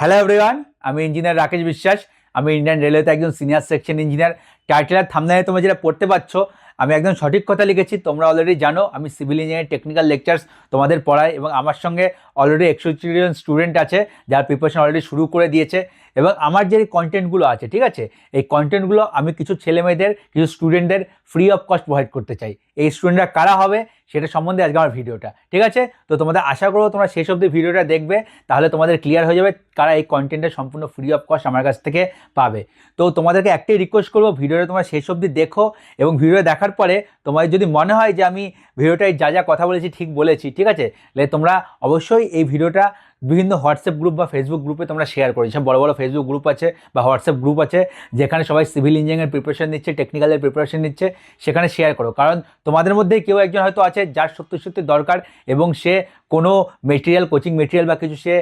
Hello everyone আমি engineer Rakesh Biswas. আমি Indian রেলওয়েতে একজন সিনিয়র সেকশন ইঞ্জিনিয়ার টাইটেলার থামনায় তোমরা যেটা পড়তে পারছ, আমি একদম সঠিক কথা লিখেছি, তোমরা অলরেডি জানো। আমি সিভিল ইঞ্জিনিয়ার টেকনিক্যাল লেকচার্স তোমাদের পড়াই এবং আমার সঙ্গে অলরেডি একশো স্টুডেন্ট আছে, যার প্রিপারেশন অলরেডি শুরু করে দিয়েছে। এবং আমার যে কন্টেন্টগুলো আছে, ঠিক আছে? এই কন্টেন্টগুলো আমি কিছু ছেলেমেয়েদের, কিছু স্টুডেন্টদের ফ্রি অফ কস্ট প্রোভাইড করতে চাই। এই স্টুডেন্টরা কারা হবে, সেটা সম্বন্ধে আজকে আমার ভিডিওটা, ঠিক আছে? তো তোমাদের আশা করব তোমরা শেষ অবধি ভিডিওটা দেখবে, তাহলে তোমাদের ক্লিয়ার হয়ে যাবে কারা এই কন্টেন্টটা সম্পূর্ণ ফ্রি অফ কস্ট আমার কাছ থেকে পাবে। তো তোমাদেরকে একটাই রিকোয়েস্ট করব, ভিডিওটা তোমরা শেষ অবধি দেখো এবং ভিডিও দেখার পরে তোমাদের যদি মনে হয় যে আমি ভিডিওটায় যা যা কথা বলেছি ঠিক বলেছি, ঠিক আছে? তাহলে তোমরা অবশ্যই এই ভিডিওটা বিভিন্ন হোয়াটসঅ্যাপ গ্রুপ বা ফেসবুক গ্রুপে তোমরা শেয়ার করি। সব বড় বড় ফেসবুক গ্রুপ আছে বা হোয়াটসঅ্যাপ গ্রুপ আছে, যেখানে সবাই সিভিল ইঞ্জিনিয়ারিং প্রিপারেশন নিচ্ছে টেকনিক্যালের প্রিপারেশন নিচ্ছে, সেখানে শেয়ার করো। কারণ তোমাদের মধ্যে কেউ একজন হয়তো আছে যার সত্যি সত্যি দরকার এবং সে কোনো মেটেরিয়াল কোচিং মেটেরিয়াল বা কিছু সে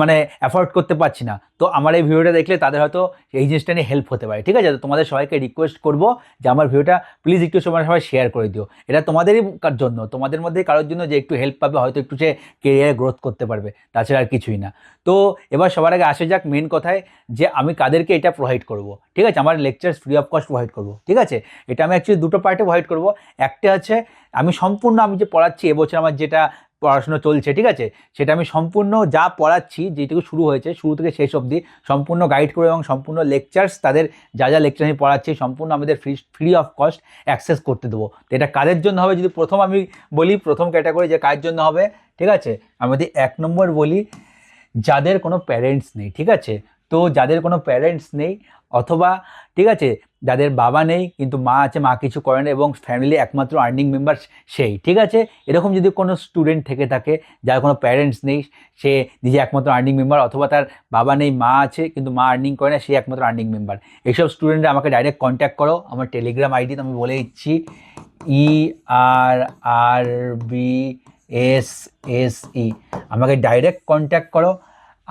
মানে অ্যাফোর্ড করতে পারছি না। তো আমার এই ভিডিওটা দেখলে তাদের হয়তো এই জিনিসটা নিয়ে হেল্প হতে পারে, ঠিক আছে? তো তোমাদের সবাইকে রিকোয়েস্ট করব যে আমার ভিডিওটা প্লিজ একটু সময় সবাই শেয়ার করে দিও। এটা তোমাদেরই কার জন্য? তোমাদের মধ্যে কারোর জন্য যে একটু হেল্প পাবে, হয়তো একটু সে কেরিয়ারে গ্রোথ করতে পারবে, তাছাড়া আর কিছুই না। তো এবার সবার আগে আসে যাক মেন কথায় যে আমি কাদেরকে এটা প্রোভাইড করব, ঠিক আছে? আমার lecture free of cost provide করব, ঠিক আছে? এটা আমি অ্যাকচুয়ালি দুটো পার্টে প্রোভাইড করব। একটা হচ্ছে আমি সম্পূর্ণ আমি যে পড়াচ্ছি এবছর আমার যেটা পড়াশোনা চলছে, ঠিক আছে? সেটা আমি সম্পূর্ণ যা পড়াচ্ছি, যেটুকু শুরু হয়েছে, শুরু থেকে শেষ অবধি সম্পূর্ণ গাইড করে এবং সম্পূর্ণ লেকচার্স তাদের যা যা লেকচার আমি পড়াচ্ছি, সম্পূর্ণ আমাদের free free of cost access করতে দেবো। তো এটা কাদের জন্য হবে? যদি প্রথম আমি বলি, প্রথম ক্যাটাগরি যে কার জন্য হবে, ঠিক আছে? আমি যদি এক নম্বর বলি, যাদের কোনো প্যারেন্টস নেই, ঠিক আছে? তো যাদের কোনো প্যারেন্টস নেই, অথবা, ঠিক আছে? যাদের বাবা নেই, কিন্তু মা আছে, মা কিছু করে না এবং ফ্যামিলি একমাত্র আর্নিং মেম্বার সেই, ঠিক আছে? এরকম যদি কোনো স্টুডেন্ট থেকে থাকে, যার কোনো প্যারেন্টস নেই, সে নিজে একমাত্র আর্নিং মেম্বার অথবা তার বাবা নেই, মা আছে, কিন্তু মা আর্নিং করে না, সে একমাত্র আর্নিং মেম্বার এইসব স্টুডেন্টরা আমাকে ডাইরেক্ট কন্ট্যাক্ট করো, আমার টেলিগ্রাম আইডি আমি বলে দিচ্ছি E R R B S S E আমাকে ডাইরেক্ট কন্ট্যাক্ট করো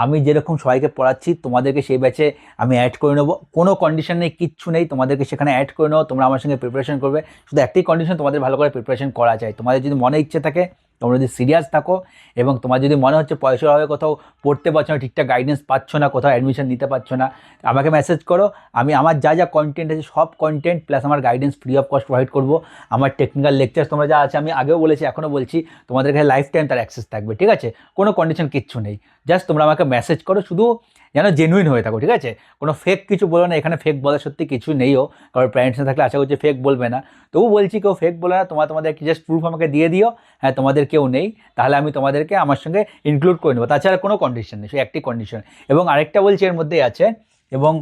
আমি যেরকম সবাইকে পড়াচ্ছি, তোমাদেরকে সেই ব্যাচে আমি অ্যাড করে নেব। কোনো কন্ডিশন নেই, কিচ্ছু নেই, তোমাদেরকে সেখানে অ্যাড করে নেব। তোমরা আমার সঙ্গে প্রিপারেশন করবে। শুধু একটাই কন্ডিশন তোমাদের ভালো করে প্রিপারেশন করা যায়। তোমাদের যদি মনে ইচ্ছে থাকে তোমরা যদি সিরিয়াস থাকো এবং তোমার যদি মনে হচ্ছে পয়সার অভাবে কোথাও পড়তে পারছ না, ঠিকঠাক গাইডেন্স পাচ্ছ না, কোথাও অ্যাডমিশন নিতে পারছ না, আমাকে মেসেজ করো। আমি আমার যা যা কন্টেন্ট আছে, সব কন্টেন্ট প্লাস আমার guidance free of cost provide করব। আমার টেকনিক্যাল লেকচার তোমরা যা আছে, আমি আগেও বলেছি, এখনও বলছি, তোমাদের কাছে লাইফ টাইম তার অ্যাক্সেস থাকবে, ঠিক আছে? কোনো কন্ডিশন কিচ্ছু নেই। জাস্ট তোমরা আমাকে মেসেজ করো, শুধু যেন জেনুইন হয়ে থাকো, ঠিক আছে? কোনো ফেক কিছু বলো না, এখানে ফেক বলার সত্যি কিছু নেইও কারণ প্যারেন্টস না থাকলে আশা করছি ফেক বলবে না। তবু বলছি কেউ ফেক বলে না তোমার তোমাদের জাস্ট প্রুফ আমাকে দিয়ে দিও। হ্যাঁ তোমাদের কেউ নেই, তাহলে আমি তোমাদেরকে আমার সঙ্গে ইনক্লুড করে নেব। তাছাড়া কোনো কন্ডিশন নেই সে একটি কন্ডিশন এবং আরেকটা বলছি এর মধ্যেই আছে, এবং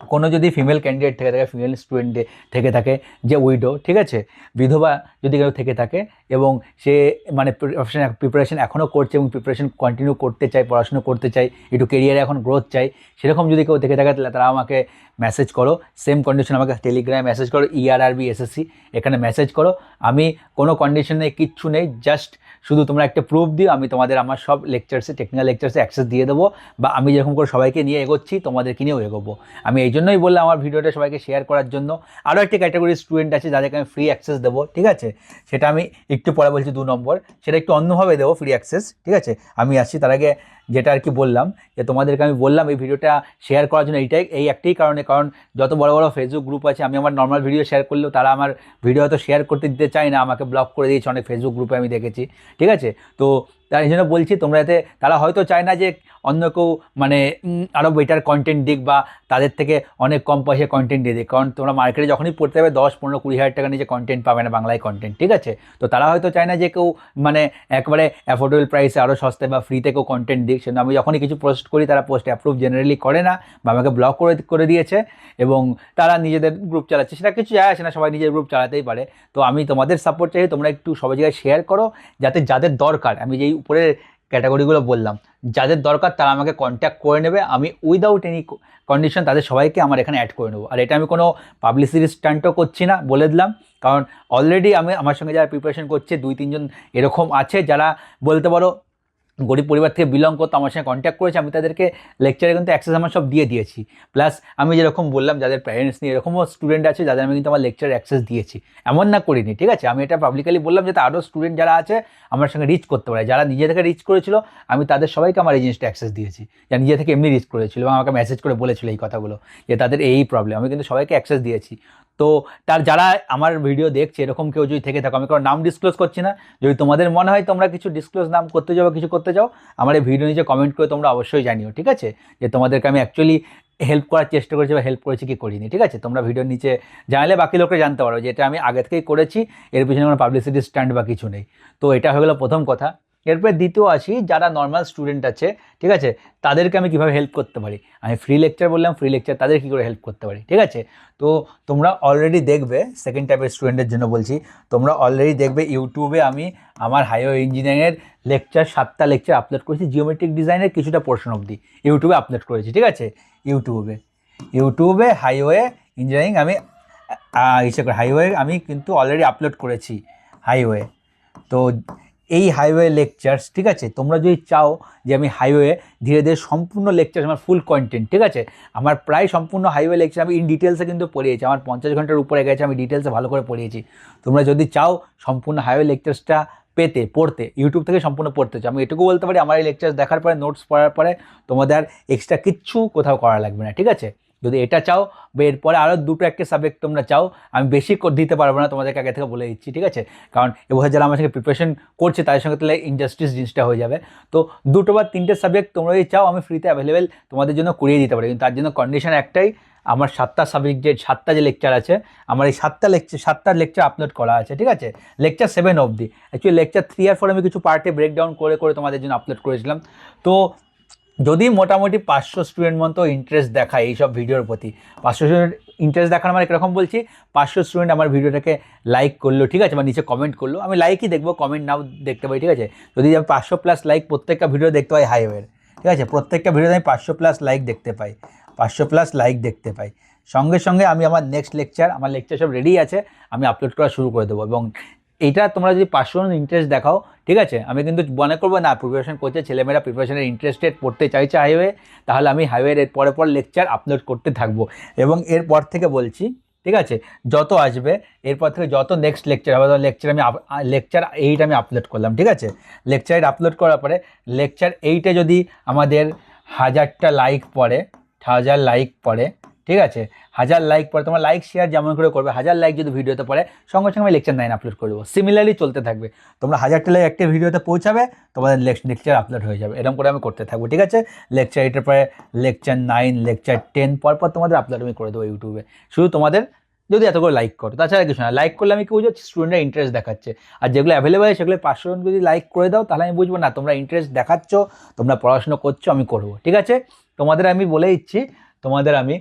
কোনো যদি ফিমেল ক্যান্ডিডেট থেকে থাকে ফিমেল স্টুডেন্ট থেকে থাকে, যে উইডো ঠিক আছে? বিধবা যদি কেউ থেকে থাকে এবং সে মানে প্রিপারেশন প্রিপারেশন এখনও করছে এবং প্রিপারেশন কন্টিনিউ করতে চায়, পড়াশুনো করতে চাই একটু কেরিয়ারে এখন গ্রোথ চাই সেরকম যদি কেউ থেকে থাকে, তাহলে তারা আমাকে মেসেজ করো। সেম কন্ডিশন আমাকে টেলিগ্রামে মেসেজ করো E ইআরআরবি এসএসসি এখানে মেসেজ করো। আমি কোনো কন্ডিশনে কিচ্ছু নেই জাস্ট শুধু তোমরা একটা প্রুফ দিও, আমি তোমাদের আমার সব লেকচার্সে টেকনিক্যাল লেকচার্সে অ্যাক্সেস দিয়ে দেবো বা আমি যেরকম করে সবাইকে নিয়ে এগোচ্ছি, তোমাদেরকে নিয়েও এগোবো। আমি এই জন্যই বললাম আমার ভিডিওটা সবাইকে শেয়ার করার জন্য। আরও একটি ক্যাটাগরি স্টুডেন্ট আছে যাদেরকে আমি ফ্রি অ্যাক্সেস দেবো, ঠিক আছে? সেটা আমি একটু পরে বলছি দু নম্বর। সেটা একটু অন্যভাবে দেবো ফ্রি অ্যাক্সেস ঠিক আছে? আমি আসছি, তার আগে যেটা আর কি বললাম, যে তোমাদেরকে আমি বললাম এই ভিডিওটা শেয়ার করার জন্য এইটাই, এই একটাই কারণে। কারণ যত বড় বড় ফেসবুক গ্রুপ আছে, আমি আমার নর্মাল ভিডিও শেয়ার করলেও তারা আমার ভিডিও হয়তো শেয়ার করতে দিতে চায় না, আমাকে ব্লক করে দিয়েছে অনেক ফেসবুক গ্রুপে আমি দেখেছি। ঠিক আছে? তো তাই জন্য বলছি, তোমরা এতে তারা হয়তো চায় না যে অন্য কেউ মানে আরও বেটার কন্টেন্ট দিক বা তাদের থেকে অনেক কম পয়সায় কন্টেন্ট দিয়ে দিক। কারণ তোমরা মার্কেটে যখনই পড়তে যাবে দশ, পনেরো, কুড়ি হাজার টাকা নিচে কন্টেন্ট পাবে না বাংলায় কন্টেন্ট ঠিক আছে? তো তারা হয়তো চায় না যে কেউ মানে একবারে অ্যাফোর্ডেবল প্রাইসে আরও সস্তায় বা ফ্রিতে কেউ কন্টেন্ট দিক। সেজন্য আমি যখনই কিছু পোস্ট করি, তারা পোস্ট অ্যাপ্রুভ জেনারেলি করে না বা আমাকে ব্লক করে করে দিয়েছে এবং তারা নিজেদের গ্রুপ চালাচ্ছে। সেটা কিছু যায় আসে না, সবাই নিজের গ্রুপ চালাতেই পারে। তো আমি তোমাদের সাপোর্ট চাই, তোমরা একটু সবাই জায়গায় শেয়ার করো যাতে যাদের দরকার, আমি যেই উপরের ক্যাটাগরিগুলো বললাম, যাদের দরকার তারা আমাকে কন্ট্যাক্ট করে নেবে। আমি উইদাউট এনি কন্ডিশন তাদের সবাইকে আমার এখানে অ্যাড করে নেব। আর এটা আমি কোনো পাবলিসিটি স্টান্টও করছি না, বলে দিলাম। কারণ অলরেডি আমি আমার সঙ্গে যারা প্রিপারেশন করছে, দুই, তিনজন এরকম আছে, যারা বলতে পারো গরিব পরিবার থেকে বিলং করতো, আমার সঙ্গে কন্ট্যাক্ট করেছে, আমি তাদেরকে লেকচারে কিন্তু অ্যাক্সেস আমার সব দিয়ে দিয়েছি। প্লাস আমি যেরকম বললাম, যাদের প্যারেন্টস নিয়ে এরকমও স্টুডেন্ট আছে, যাদের আমি কিন্তু আমার লেকচার অ্যাক্সেস দিয়েছি। এমন না করিনি, ঠিক আছে? আমি এটা পাবলিকালি বললাম যাতে আরও স্টুডেন্ট যারা আছে, আমার সঙ্গে রিচ করতে পারে। যারা নিজে থেকে রিচ করেছিল, আমি তাদের সবাইকে আমার এই জিনিসটা অ্যাক্সেস দিয়েছি। যারা নিজে থেকে এমনি রিচ করেছিল এবং আমাকে মেসেজ করে বলেছিল এই কথাগুলো, যে তাদের এই প্রবলেম আমি কিন্তু সবাইকে অ্যাক্সেস দিয়েছি। তো তার যারা আমার ভিডিও দেখছে, এরকম কেউ যদি থেকে থাকো, আমি কোনো নাম ডিসক্লোজ করছি না। যদি তোমাদের মনে হয় তোমরা কিছু ডিসক্লোজ নাম করতে যাও কিছু করতে যাও, আমার এই ভিডিও নিচে কমেন্ট করে তোমরা অবশ্যই জানিও, ঠিক আছে? যে তোমাদেরকে আমি অ্যাকচুয়ালি হেল্প করার চেষ্টা করেছি বা হেল্প করেছি কি করিনি, ঠিক আছে? তোমরা ভিডিওর নিচে জানালে বাকি লোকরা জানতে পারো যে এটা আমি আগে থেকেই করেছি, এর পিছনে কোনো পাবলিসিটি স্ট্যান্ড বা কিছু নেই। তো এটা হয়ে গেলো প্রথম কথা। এরপরে দ্বিতীয় আসি, যারা নর্মাল স্টুডেন্ট আছে, ঠিক আছে? তাদেরকে আমি কীভাবে হেল্প করতে পারি? আমি ফ্রি লেকচার বললাম ফ্রি লেকচার তাদের কী করে হেল্প করতে পারি, ঠিক আছে? তো তোমরা অলরেডি দেখবে সেকেন্ড টাইপের স্টুডেন্টের জন্য বলছি, তোমরা অলরেডি দেখবে ইউটিউবে আমি আমার হাইওয়ে ইঞ্জিনিয়ারিংয়ের লেকচার সাতটা লেকচার আপলোড করেছি জিওমেট্রিক ডিজাইনের কিছুটা পোর্শন অবধি। ইউটিউবে আপলোড করেছি, ঠিক আছে? ইউটিউবে ইউটিউবে হাইওয়ে ইঞ্জিনিয়ারিং আমি ইসে করে হাইওয়ে আমি কিন্তু অলরেডি আপলোড করেছি হাইওয়ে তো এই হাইওয়ে লেকচার্স ঠিক আছে? তোমরা যদি চাও যে আমি হাইওয়ে ধীরে ধীরে সম্পূর্ণ লেকচার আমার ফুল কন্টেন্ট ঠিক আছে? আমার প্রায় সম্পূর্ণ হাইওয়ে লেকচার আমি ইন ডিটেলসে কিন্তু পড়িয়েছি। আমার পঞ্চাশ ঘণ্টার উপরে গেছে, আমি ডিটেলসে ভালো করে পড়িয়েছি। তোমরা যদি চাও সম্পূর্ণ হাইওয়ে লেকচার্সটা পেতে, পড়তে ইউটিউব থেকে সম্পূর্ণ পড়তে চাও, আমি এটুকু বলতে পারি, আমার এই লেকচার দেখার পরে নোটস পড়ার পরে তোমাদের এক্সট্রা কিচ্ছু কোথাও করা লাগবে না, ঠিক আছে? যদি এটা চাও, বা এরপরে আরও দুটো একটা সাবজেক্ট তোমরা চাও, আমি বেশি দিতে পারব না তোমাদেরকে আগে থেকে বলে দিচ্ছি, ঠিক আছে? কারণ এবছর যারা আমার সঙ্গে প্রিপারেশন করছে তাদের সঙ্গে তাহলে ইন্ডাস্ট্রিজ জিনিসটা হয়ে যাবে। তো দুটো বা তিনটে সাবজেক্ট তোমরা যদি চাও, আমি ফ্রিতে অ্যাভেলেবেল তোমাদের জন্য করিয়ে দিতে পারি। কিন্তু তার জন্য কন্ডিশন একটাই, আমার সাতটা সাবজেক্ট যে সাতটা যে লেকচার আছে, আমার এই সাতটা লেকচার সাতটা লেকচার আপলোড করা আছে, ঠিক আছে? লেকচার সেভেন অবধি। অ্যাকচুয়ালি লেকচার থ্রি আর ফোর আমি কিছু পার্টে ব্রেকডাউন করে করে তোমাদের জন্য আপলোড করেছিলাম। তো যদি মোটামুটি পাঁচশো স্টুডেন্ট মতো ইন্টারেস্ট দেখায় এইসব ভিডিওর প্রতি, পাঁচশো স্টুডেন্ট ইন্টারেস্ট দেখানো মানে কীরকম বলছি? পাঁচশো স্টুডেন্ট আমার ভিডিওটাকে লাইক করল, ঠিক আছে? বা নিচে কমেন্ট করল। আমি লাইকই দেখব কমেন্ট নাও দেখতে পাই ঠিক আছে? যদি আমি পাঁচশো প্লাস লাইক প্রত্যেকটা ভিডিও দেখতে পাই হাইওয়ের ঠিক আছে? প্রত্যেকটা ভিডিওতে আমি পাঁচশো প্লাস লাইক দেখতে পাই, পাঁচশো প্লাস লাইক দেখতে পাই। সঙ্গে সঙ্গে আমি আমার নেক্সট লেকচার আমার লেকচার সব রেডি আছে, আমি আপলোড করা শুরু করে দেবো এবং এইটা তোমরা যদি পার্সোনাল ইন্টারেস্ট দেখাও, ঠিক আছে? আমি কিন্তু মনে করব না প্রিপারেশন করছে, ছেলেমেয়েরা প্রিপারেশনের ইন্টারেস্টেড পড়তে চাইছে হাইওয়ে তাহলে আমি হাইওয়ের এর পরে পর লেকচার আপলোড করতে থাকব। এবং এরপর থেকে বলছি, ঠিক আছে? যত আসবে, এরপর থেকে যত নেক্সট লেকচার হবে লেকচার আমি লেকচার এইট আমি আপলোড করলাম, ঠিক আছে? লেকচার এইট আপলোড করার পরে লেকচার এইটে যদি আমাদের হাজারটা লাইক পড়ে, হাজার লাইক পড়ে ঠিক আছে? হাজার লাইক পরে তোমার লাইক শেয়ার যেমন করে করবে, হাজার লাইক যদি ভিডিওতে পড়ে, সঙ্গে সঙ্গে আমি লেকচার নাইন আপলোড করে দেবো। সিমিলারলি চলতে থাকবে। তোমরা হাজারটা লাইক একটা ভিডিওতে পৌঁছাবে, তোমাদের লেকচার আপলোড হয়ে যাবে। এরকম করে আমি করতে থাকব, ঠিক আছে? লেকচার এটার পরে লেকচার নাইন লেকচার টেন পরপর তোমাদের আপলোড আমি করে দেবো ইউটিউবে শুধু তোমাদের যদি এত করে লাইক করো। তাছাড়া কিছু না লাইক করলে আমি কি বুঝব স্টুডেন্টরা ইন্টারেস্ট দেখাচ্ছে। আর যেগুলো অ্যাভেলেবেল সেগুলো পাঁচশো জন যদি লাইক করে দাও, তাহলে আমি বুঝব, না, তোমরা ইন্টারেস্ট দেখাচ্ছ, তোমরা পড়াশোনা করছ, আমি করব। ঠিক আছে? তোমাদের আমি বলে দিচ্ছি, তোমাদের আমি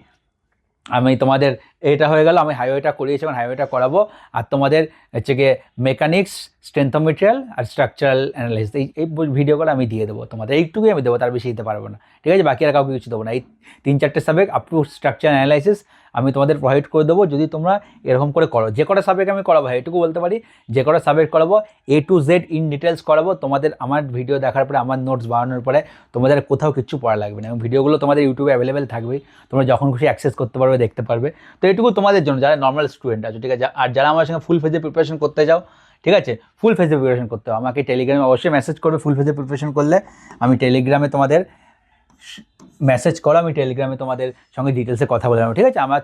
আমি তোমাদের এটা হয়ে গেল, আমি হাইওয়েটা করিয়েছি এবং হাইওয়েটা করাবো। আর তোমাদের হচ্ছে গিয়ে মেকানিক্স স্ট্রেন্থ মেটেরিয়াল আর স্ট্রাকচারাল অ্যানালাইসিস এই এই ভিডিওগুলো আমি দিয়ে দেবো তোমাদের। এইটুকুই আমি দেবো, তার বেশি দিতে পারব না। ঠিক আছে? বাকি আর কাউকে কিছু দেবো না। এই তিন চারটে subject up to structure analysis আমি তোমাদের প্রোভাইড করে দেবো, যদি তোমরা এরকম করে করো। যে কটা সাবজেক্ট আমি করাবো এটুকু বলতে পারি। যে কটা সাবজেক্ট করাবো A to Z in details করাবো, তোমাদের আমার ভিডিও দেখার পরে, আমার নোটস বানানোর পরে, তোমাদের কোথাও কিছু পড়া লাগবে না। এবং ভিডিওগুলো তোমাদের ইউটিউবে অ্যাভেলেবেল থাকবেই। তোমরা যখন খুশি অ্যাক্সেস করতে পারবে, দেখতে পারবে। তো এটুকু তোমাদের জন্য, যারা নর্মাল স্টুডেন্ট আছে, ঠিক আছে? আর যারা আমার সঙ্গে ফুল ফেজে প্রিপারেশন করতে যাও ঠিক আছে? ফুল ফেজে প্রিপারেশন করতে হবে। আমাকে টেলিগ্রামে অবশ্যই মেসেজ করবে ফুল ফেজে প্রিপারেশন করলে আমি টেলিগ্রামে তোমাদের মেসেজ করো আমি টেলিগ্রামে তোমাদের সঙ্গে ডিটেলসে কথা বলে ঠিক আছে? আমার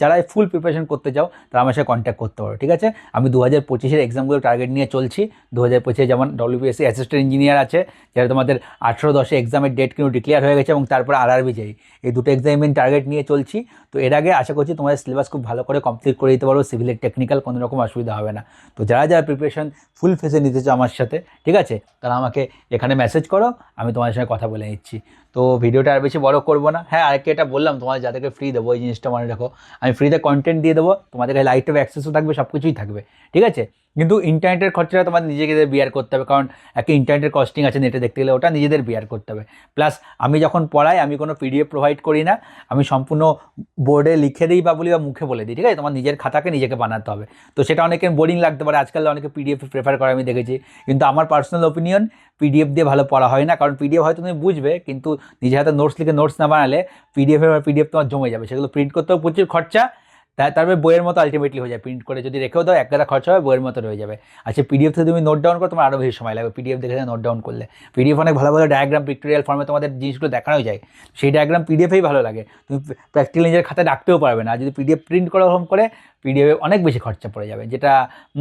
যারা ফুল প্রিপারেশন করতে চাও, তারা আমার সাথে কন্ট্যাক্ট করতে পারো, ঠিক আছে? আমি দু হাজার পঁচিশের এক্সামগুলো টার্গেট নিয়ে চলছি। দু হাজার পঁচিশে যেমন ডব্লিউপিএসসি অ্যাসিস্ট্যান্ট ইঞ্জিনিয়ার আছে, যারা তোমাদের আঠেরো দশে এক্সামের ডেট কিন্তু ডিক্লেয়ার হয়ে গেছে, এবং তারপরে আরআরবি যাই। এই দুটো এক্সামের টার্গেট নিয়ে চলছি। তো এর আগে আশা করছি তোমাদের সিলেবাস খুব ভালো করে কমপ্লিট করে দিতে পারো সিভিলের টেকনিক্যাল কোনো রকম অসুবিধা হবে না। তো যারা যারা প্রিপারেশন ফুল ফেসে নিতে চাও আমার সাথে, ঠিক আছে? তারা আমাকে এখানে মেসেজ করো, আমি তোমাদের সঙ্গে কথা বলে নিচ্ছি। তো ভিডিওটা আর বেশি বড় করব না। হ্যাঁ আরেকটা এটা বললাম তোমাদের যাদেরকে ফ্রি দেবো এই জিনিসটা মনে রাখো। আমি ফ্রিতে কন্টেন্ট দিয়ে দেবো, তোমাদের কাছে অ্যাক্সেসও থাকবে সব কিছুই থাকবে। ঠিক আছে? কিন্তু ইন্টারনেটের খরচাটা তোমার নিজেদের বিয়ার করতে হবে। কারণ একটা ইন্টারনেটের কস্টিং আছে নেটে দেখতে গেলে ওটা নিজেদের বিয়ার করতে হবে। প্লাস আমি যখন পড়াই, আমি কোনো পিডিএফ প্রোভাইড করি না। আমি সম্পূর্ণ বোর্ডে লিখে দিই বা বলি বা মুখে বলে দিই, ঠিক আছে? তোমার নিজের খাতাকে নিজেকে বানাতে হবে। তো সেটা অনেকের বোরিং লাগতে পারে। আজকাল অনেকে পিডিএফ প্রেফার করে, আমি দেখেছি। কিন্তু আমার পার্সোনাল ওপিনিয়ন পিডিএফ দিয়ে ভালো পড়া হয় না। কারণ পিডিএফ হয়তো তুমি বুঝবে, কিন্তু নিজের হাতে নোটস লিখে নোটস না বানালে পিডিএফ পিডিএফ তোমার জমে যাবে। সেগুলো প্রিন্ট করতেও প্রচুর খরচা। তারপরে বইয়ের মতো আলটিমেটলি হয়ে যায়। প্রিন্ট করে যদি রেখেও দাও, এক গাদা খরচা হবে, বইয়ের মতো রয়ে যাবে। আচ্ছা পিডিএফ থেকে তুমি নোট ডাউন করো, তোমার আরও বেশি সময় লাগবে। পিডিএফ দেখে নোট ডাউন করলে। পিডিএফ অনেক ভালো ভালো ডায়াগ্রাম পিক্টোরিয়াল ফর্মে তোমাদের জিনিসগুলো দেখানো যায়। সেই ডায়াগ্রাম পিডিএফেই ভালো লাগে। তুমি প্র্যাকটিক্যাল নিজের খাতায় রাখতেও পারবে না। যদি পিডিএফ প্রিন্ট করা হোম করে পিডিএফে অনেক বেশি খরচা পড়ে যাবে, যেটা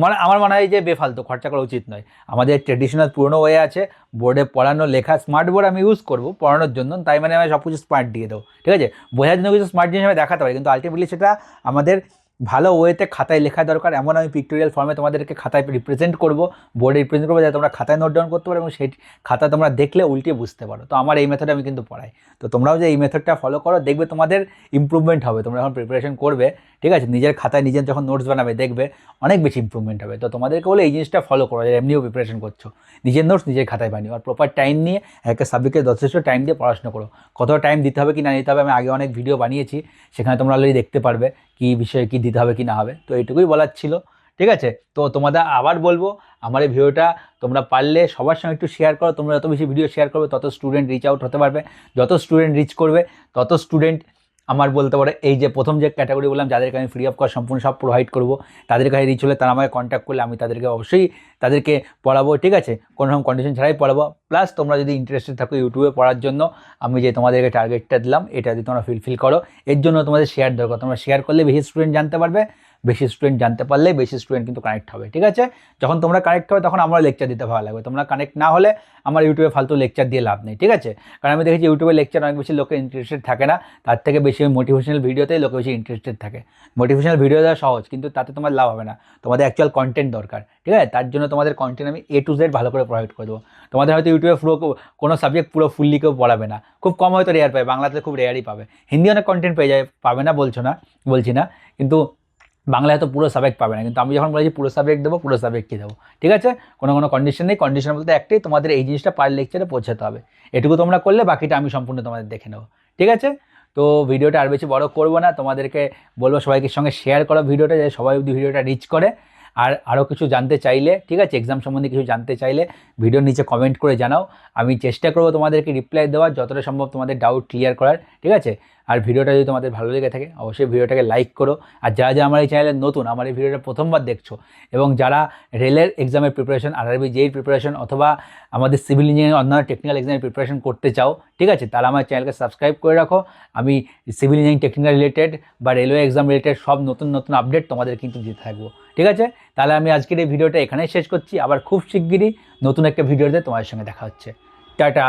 মানে আমার মনে হয় যে বেফালতু, খরচা করা উচিত নয়। আমাদের ট্রেডিশনাল পুরনো ওয়ে আছে বোর্ডে পড়ানো লেখা স্মার্ট বোর্ড আমি ইউজ করব পড়ানোর জন্য, তাই মানে আমি সব কিছু স্মার্ট দিয়ে দেবো, ঠিক আছে? বোঝার জন্য কিছু স্মার্ট জিনিস আমি দেখাতে পারি, কিন্তু আলটিমেটলি সেটা আমাদের ভালো ওয়েতে খাতায় লেখা দরকার। এমন আমি পিক্টোরিয়াল ফর্মে তোমাদেরকে খাতায় রিপ্রেজেন্ট করব বোর্ডে রিপ্রেজেন্ট করব, যাতে তোমরা খাতায় নোট ডাউন করতে পারো এবং সেই খাতা তোমরা দেখলে উল্টে বুঝতে পারো। তো আমার এই মেথডে আমি কিন্তু পড়াই। তো তোমরাও যে এই মেথডটা ফলো করো, দেখবে তোমাদের ইম্প্রুভমেন্ট হবে। তোমরা যখন প্রিপারেশন করবে, ঠিক আছে, নিজের খাতায় নিজের যখন নোটস বানাবে, দেখবে অনেক বেশি ইম্প্রুভমেন্ট হবে। তো তোমাদেরকে বলে এই জিনিসটা ফলো করো এমনিও প্রিপারেশন করছ। নিজের নোটস নিজের খাতায় বানিও। আর প্রপার টাইম নিয়ে একটা সাবজেক্টে যথেষ্ট টাইম দিয়ে পড়াশোনা করো। কত টাইম দিতে হবে কি না দিতে হবে আমি আগে অনেক ভিডিও বানিয়েছি। সেখানে তোমরা অলরেডি দেখতে পারবে কী বিষয়ে কি দিতে হবে, কি না হবে, তো এইটুকুই বলার ছিল। ঠিক আছে? তো তোমাদের আবার বলব, আমার এই ভিডিওটা তোমরা পারলে সবার সঙ্গে একটু শেয়ার করো। তোমরা যত বেশি ভিডিও শেয়ার করবে, তত স্টুডেন্ট রিচ আউট হতে পারবে। যত স্টুডেন্ট রিচ করবে, তত স্টুডেন্ট আমার বলতে পারে, এই যে প্রথম যে ক্যাটাগরি বললাম, যাদেরকে আমি ফ্রি অফ কস্ট সম্পূর্ণ সব প্রোভাইড করব, তাদের কাছে রিচ হলে তারা আমাকে কন্ট্যাক্ট করলে আমি তাদেরকে অবশ্যই তাদেরকে পড়াবো, ঠিক আছে? কোনো রকম কন্ডিশন ছাড়াই পড়াবো। প্লাস তোমরা যদি ইন্টারেস্টেড থাকো ইউটিউবে পড়ার জন্য, আমি যে তোমাদেরকে টার্গেটটা দিলাম, এটা যদি তোমরা ফিলফিল করো, এর জন্য তোমাদের শেয়ার দরকার। তোমরা শেয়ার করলে বেশি স্টুডেন্ট জানতে পারবে বেশি স্টুডেন্ট জানতে পারলে বেশি স্টুডেন্ট কিন্তু কানেক্ট হবে, ঠিক আছে? যখন তোমরা কানেক্ট হবে তখন আমার লেকচার দিতে ভালো লাগবে। তোমরা কানেক্ট না হলে আমার ইউটিউবে ফালতু লেকচার দিয়ে লাভ নেই, ঠিক আছে? কারণ আমি দেখেছি ইউটিউবে লেকচার অনেক বেশি লোকে ইন্টারেস্টেড থাকে না, তার থেকে বেশি মোটিভেশনাল ভিডিওতেই লোকে বেশি ইন্টারেস্টেড থাকে। মোটিভেশনাল ভিডিও দেওয়া সহজ, কিন্তু তাতে তোমার লাভ হবে না। তোমাদের অ্যাকচুয়াল কন্টেন্ট দরকার, ঠিক আছে? তার জন্য তোমাদের কন্টেন্ট আমি এ টু জেড ভালো করে প্রোভাইড করে দেবো। তোমাদের হয়তো ইউটিউবে পুরো কোনো সাবজেক্ট পুরো ফুললি কেউ পড়াবে না। খুব কম হয়তো রেয়ার পাবে বাংলাতে খুব রেয়ারই পাবে। হিন্দি অনেক কন্টেন্ট পেয়ে যায়, পাবে না বলছো না, বলছি না। কিন্তু বাংলায় তো পুরো সাবজেক্ট পাবে না, কিন্তু আমি যখন বলেছি পুরো সাবজেক্ট দেবো, পুরো সাবজেক্টই দেবো, ঠিক আছে? কোনো কোনো কন্ডিশন নেই কন্ডিশন বলতে একটাই, তোমাদের এই জিনিসটা পার লেকচারে পৌঁছাতে হবে। এটুকু তোমরা করলে, বাকিটা আমি সম্পূর্ণ তোমাদের দেখে নেব, ঠিক আছে? তো ভিডিওটা আর বেশি বড় করব না, তোমাদেরকে বলব সবাইকে সঙ্গে শেয়ার করো ভিডিওটা, যাতে সবাই অবধি ভিডিওটা রিচ করে। আর আরও কিছু জানতে চাইলে, ঠিক আছে? এক্সাম সম্বন্ধে কিছু জানতে চাইলে ভিডিওর নিচে কমেন্ট করে জানাও। আমি চেষ্টা করব তোমাদেরকে রিপ্লাই দেওয়ার, যতটা সম্ভব তোমাদের ডাউট ক্লিয়ার করার, ঠিক আছে? আর ভিডিওটা যদি তোমাদের ভালো লেগে থাকে, অবশ্যই ভিডিওটাকে লাইক করো। আর যারা যারা আমার এই চ্যানেলে নতুন, আমার এই ভিডিওটা প্রথমবার দেখছ, এবং যারা রেলের এক্সামের প্রিপারেশন আরআরবি জেইর প্রিপারেশন অথবা আমাদের সিভিল ইঞ্জিনিয়ারিং অন্যান্য টেকনিক্যাল এক্সামের প্রিপারেশন করতে চাও, ঠিক আছে, তারা আমার চ্যানেলকে সাবস্ক্রাইব করে রাখো। আমি সিভিল ইঞ্জিনিয়ারিং টেকনিক্যাল রিলেটেড বা রেলওয়ে এক্সাম রিলেটেড সব নতুন নতুন আপডেট তোমাদের কিন্তু দিতে থাকব, ঠিক আছে? তাহলে আমি আজকের এই ভিডিওটা এখানেই শেষ করছি। আবার খুব শিগগিরই নতুন একটা ভিডিওতে তোমাদের সঙ্গে দেখা হচ্ছে। টাটা!